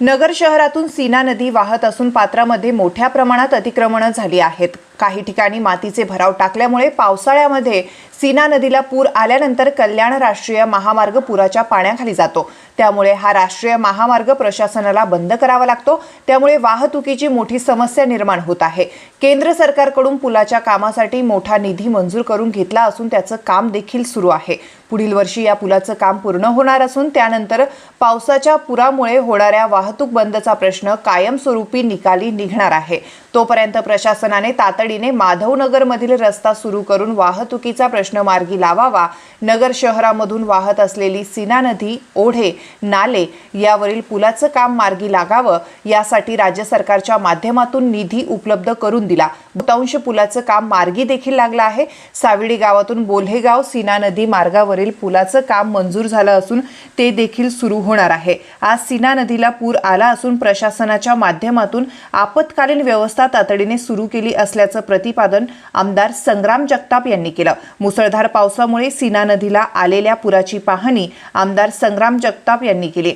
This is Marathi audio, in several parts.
नगर शहरातून सीना नदी वाहत असून पात्रामध्ये मोठ्या प्रमाणात अतिक्रमणं झाली आहेत. काही ठिकाणी मातीचे भराव टाकल्यामुळे पावसाळ्यामध्ये सीना नदीला पूर आल्यानंतर कल्याण राष्ट्रीय महामार्ग पुराच्या पाण्याखाली जातो. त्यामुळे हा राष्ट्रीय महामार्ग प्रशासनाला बंद करावा लागतो. त्यामुळे वाहतुकीची मोठी समस्या निर्माण होत आहे. केंद्र सरकारकडून पुलाच्या कामासाठी मोठा निधी मंजूर करून घेतला असून त्याचं काम देखील सुरू आहे. पुढील वर्षी या पुलाचं काम पूर्ण होणार असून त्यानंतर पावसाच्या पुरामुळे होणाऱ्या वाहतूक बंदचा प्रश्न कायमस्वरूपी निकाली निघणार आहे. तोपर्यंत प्रशासनाने तातडीने माधवनगरमधील रस्ता सुरू करून वाहतुकीचा प्रश्न मार्गी लावावा. नगर शहरामधून वाहत असलेली सीना नदी ओढे नाले यावरील पुलाचं काम मार्गी लागावं. यासाठी राज्य सरकारच्या माध्यमातून निधी उपलब्ध करून दिला. बहुतांश पुलाचं काम मार्गी देखील लागलं आहे. साविडी गावातून बोल्हेगाव सीना नदी मार्गावरील पुलाचं काम मंजूर झालं असून ते देखील सुरू होणार आहे. आज सीना नदीला पूर आला असून प्रशासनाच्या माध्यमातून आपत्कालीन व्यवस्था तातडीने सुरू केली असल्याचं प्रतिपादन आमदार संग्राम जगताप यांनी केलं. मुसळधार पावसामुळे सीना नदीला आलेल्या पुराची पाहणी आमदार संग्राम जगताप यांनी केली.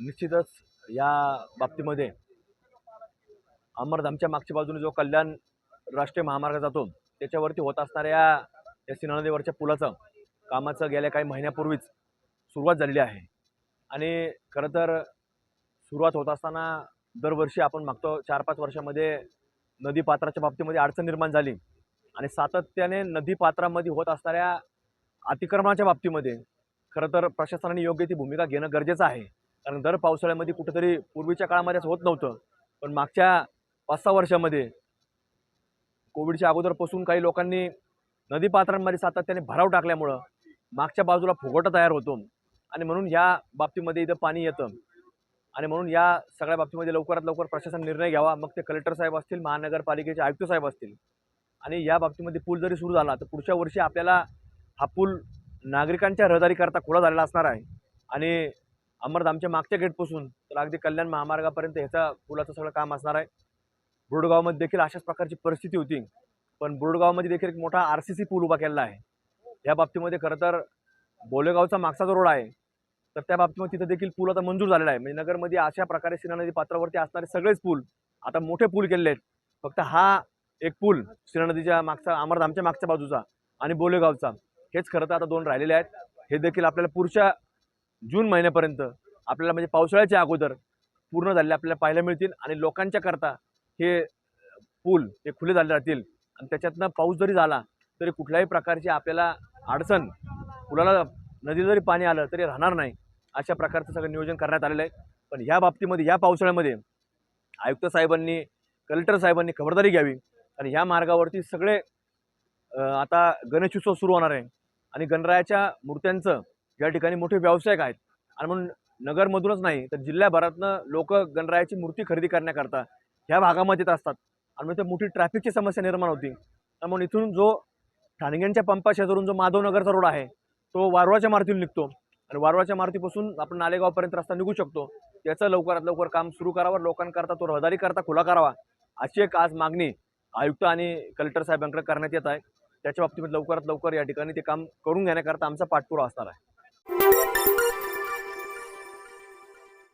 निश्चितच या बाबतीमध्ये अमरधामच्या मागच्या बाजूने जो कल्याण राष्ट्रीय महामार्ग जातो त्याच्यावरती होत असणाऱ्या या सीना नदीवरच्या पुलाचं कामाचं गेल्या काही महिन्यापूर्वीच सुरुवात झालेली आहे. आणि खरं तर सुरुवात होत असताना दरवर्षी आपण मागतो चार पाच वर्षामध्ये नदी पात्राच्या बाबतीमध्ये अडचण निर्माण झाली. आणि सातत्याने नदी पात्रामध्ये होत असणाऱ्या अतिक्रमणाच्या बाबतीमध्ये खरं तर प्रशासनाने योग्य ती भूमिका घेणं गरजेचं आहे. कारण दर पावसाळ्यामध्ये कुठेतरी पूर्वीच्या काळामध्ये असं होत नव्हतं. पण मागच्या पाच सहा वर्षामध्ये कोविडच्या अगोदरपासून काही लोकांनी नदीपात्रांमध्ये सातत्याने भराव टाकल्यामुळं मागच्या बाजूला फुगवटा तयार होतो. आणि म्हणून या बाबतीमध्ये इथं पाणी येतं. आणि म्हणून या सगळ्या बाबतीमध्ये लवकरात लवकर प्रशासन निर्णय घ्यावा. मग ते कलेक्टर साहेब असतील महानगरपालिकेचे आयुक्त साहेब असतील. आणि या बाबतीमध्ये पूल जरी सुरू झाला तर पुढच्या वर्षी आपल्याला हा पूल नागरिकांच्या रहदारीकरता खुला झालेला असणार आहे. आणि अमरधामच्या मागच्या गेटपासून तर अगदी कल्याण महामार्गापर्यंत ह्याचा पुलाचं सगळं काम असणार आहे. बुरडगावमध्ये देखील अशाच प्रकारची परिस्थिती होती. पण बुरडगावमध्ये देखील एक मोठा आर सी सी पूल उभा केलेला आहे. या बाबतीमध्ये खरं तर बोलेगावचा मागचा जो रोड आहे तर त्या बाबतीमध्ये तिथं देखील पूल आता मंजूर झालेला आहे. म्हणजे नगरमध्ये अशा प्रकारे सीना नदी पात्रावरती असणारे सगळेच पूल आता मोठे पूल केलेले आहेत. फक्त हा एक पूल सीना नदीच्या मागचा अमरधामच्या मागच्या बाजूचा आणि बोलेगावचा. हेच खरं तर आता दोन राहिलेले आहेत. हे देखील आपल्याला पुढच्या जून महिन्यापर्यंत आपल्याला म्हणजे पावसाळ्याच्या अगोदर पूर्ण झालेले आपल्याला पाहायला मिळतील आणि लोकांच्या करता हे पूल हे खुले झाले राहतील. आणि त्याच्यातनं पाऊस जरी झाला तरी कुठल्याही प्रकारची आपल्याला अडचण पुलाला नदी जरी पाणी आलं तरी राहणार नाही. अशा प्रकारचं सगळं नियोजन करण्यात आलेलं आहे. पण ह्या बाबतीमध्ये या पावसाळ्यामध्ये आयुक्त साहेबांनी कलेक्टर साहेबांनी खबरदारी घ्यावी आणि ह्या मार्गावरती सगळे आता गणेशोत्सव सुरू होणार आहे आणि गणरायाच्या मूर्त्यांचं या ठिकाणी मोठे व्यावसायिक आहेत आणि म्हणून नगरमधूनच नाही तर जिल्ह्याभरातनं लोक गणरायाची मूर्ती खरेदी करण्याकरता ह्या भागामध्ये येत असतात. आणि मग ते मोठी ट्रॅफिकची समस्या निर्माण होती. त्यामुळे इथून जो ठाणग्यांच्या पंपा शेजारून जो माधवनगरचा रोड आहे तो वारवाच्या मारुतीला निघतो. आणि वारवाच्या मारुतीपासून आपण नालेगावपर्यंत रस्ता निघू शकतो. त्याचं लवकरात लवकर काम सुरू करावं. लोकांकरता तो रहदारी करता खुला करावा. अशी एक आज मागणी आयुक्त आणि कलेक्टर साहेबांकडे करण्यात येत आहे. त्याच्या बाबतीत लवकरात लवकर या ठिकाणी ते काम करून घेण्याकरता आमचा पाठपुरावा असणार आहे.